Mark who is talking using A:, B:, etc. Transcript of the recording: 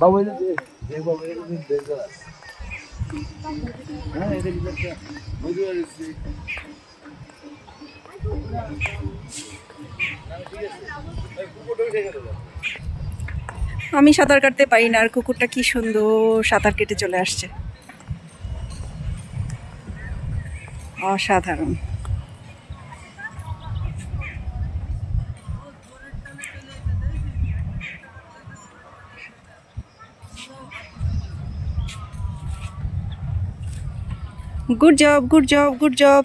A: বাবু দেখ বাবু এই যে দেখ গাছ। হ্যাঁ এটা কি বুঝতে পারছি।
B: আমি সাঁতার কাটতে পারি না আর কুকুরটা কি সুন্দর সাঁতার কেটে চলে আসছে। অসাধারণ। good job good job good job